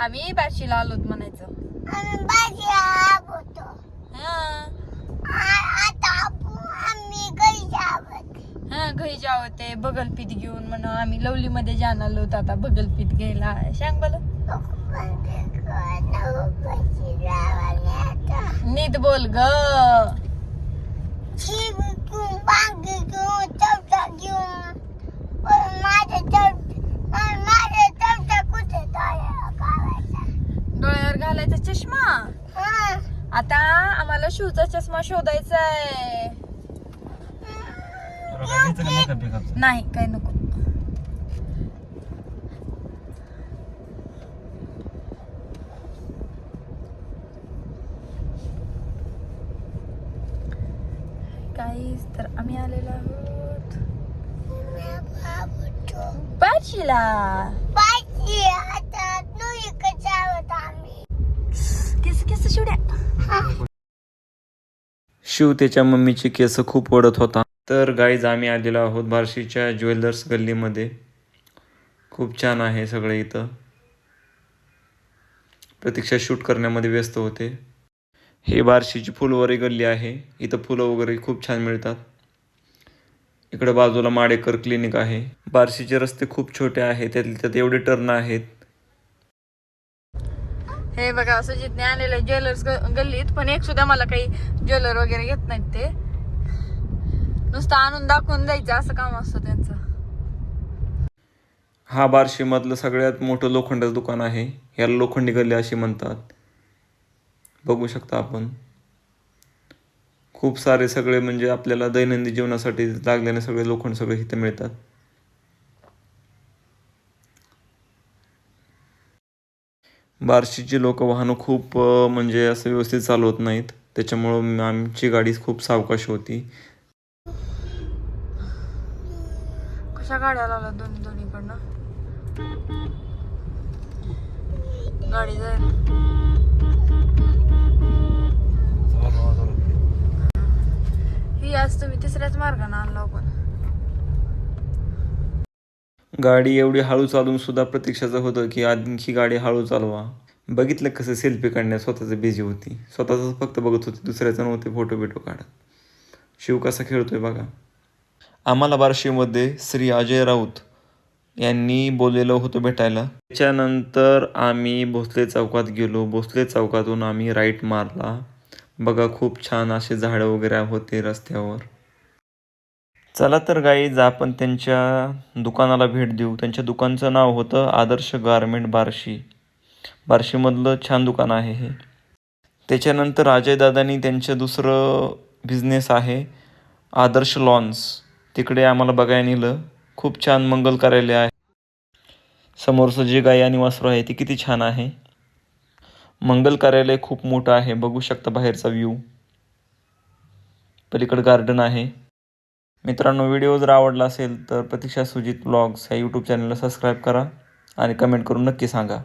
आम्ही बार्शीला आलोत म्हणायचं. हा. घरी हा जावं ते बगलपीठ घेऊन म्हणून आम्ही लवली मध्ये जाणार आलोत आता बगलपीठ घ्यायला. सांग आता नीट बोल ग. आता आम्हाला शूचा चष्मा शोधायचा आहे नाही काय नको. काहीच तर आम्ही आलेलो आहोत. भाजी आता केस केस शिवड्या शिव त्याच्या मम्मीचे केस खूप ओढत होता. तर गाईज आम्ही आलेलो आहोत बार्शीच्या ज्वेलर्स गल्लीमध्ये. खूप छान आहे सगळे इथं. प्रतीक्षा शूट करण्यामध्ये व्यस्त होते. हे बार्शीची फुलवारी गल्ली आहे. इथं फुलं वगैरे खूप छान मिळतात. इकडं बाजूला माडेकर क्लिनिक आहे. बार्शीचे रस्ते खूप छोटे आहेत. त्यातले त्यात एवढे टर्न आहेत. हे बघा असं जिथे आलेलं आहे ज्वेलर्स गल्लीत पण एक सुद्धा मला काही ज्वेलर वगैरे घेत नाहीत ते. नुसतं आणून दाखवून जायचं असं काम असतं त्यांचं. हा बार्शीमधलं सगळ्यात मोठं लोखंडाचं दुकान आहे. याला लोखंडी गल्ली अशी म्हणतात. बघू शकता आपण. खूप सारे सगळे म्हणजे आपल्याला दैनंदिन जीवनासाठी लागलेले सगळे लोखंड सगळे इथे मिळतात. बार्शीची लोक वाहनं खूप म्हणजे असं व्यवस्थित चालवत नाहीत. त्याच्यामुळं आमची गाडी खूप सावकाश होती. कशा गाड्या लावल्या दोन्ही दोन्हीकडनं गाडी जाईल ही आज तुम्ही तिसऱ्याच मार्गाने आणला पण गाडी एवढी हळू चालून सुद्धा प्रतीक्षाचं होतं की आणखी गाडी हळू चालवा. बघितलं कसं सेल्फी काढण्यात स्वतःचं बिझी होती. स्वतःच फक्त बघत होती दुसऱ्याचं नव्हते फोटो बिटो काढत. शिव कसा खेळतोय बघा. आम्हाला बार्शीमध्ये श्री अजय राऊत यांनी बोललेलं होतं भेटायला. त्याच्यानंतर आम्ही भोसले चौकात गेलो. भोसले चौकातून आम्ही राईट मारला. बघा खूप छान असे झाडं वगैरे होते रस्त्यावर. चला तर गाईज आपण त्यांच्या दुकानाला भेट देऊ. त्यांच्या दुकानचं नाव होतं आदर्श गारमेंट बार्शी. बार्शीमधलं छान दुकान आहे हे. त्याच्यानंतर अजयदादांनी त्यांचं दुसरं बिझनेस आहे आदर्श लॉन्स तिकडे आम्हाला बघायला नेलं. खूप छान मंगल कार्यालय आहे. समोरचं जे गाई आणि वासरू आहे ते किती छान आहे. मंगल कार्यालय खूप मोठं आहे. बघू शकता बाहेरचा व्ह्यू पलीकडं गार्डन आहे. मित्रांनो व्हिडिओ जर आवडला असेल तर प्रतीक्षा सुजित ब्लॉग्स ह्या यूट्यूब चॅनलला सबस्क्राईब करा आणि कमेंट करून नक्की सांगा.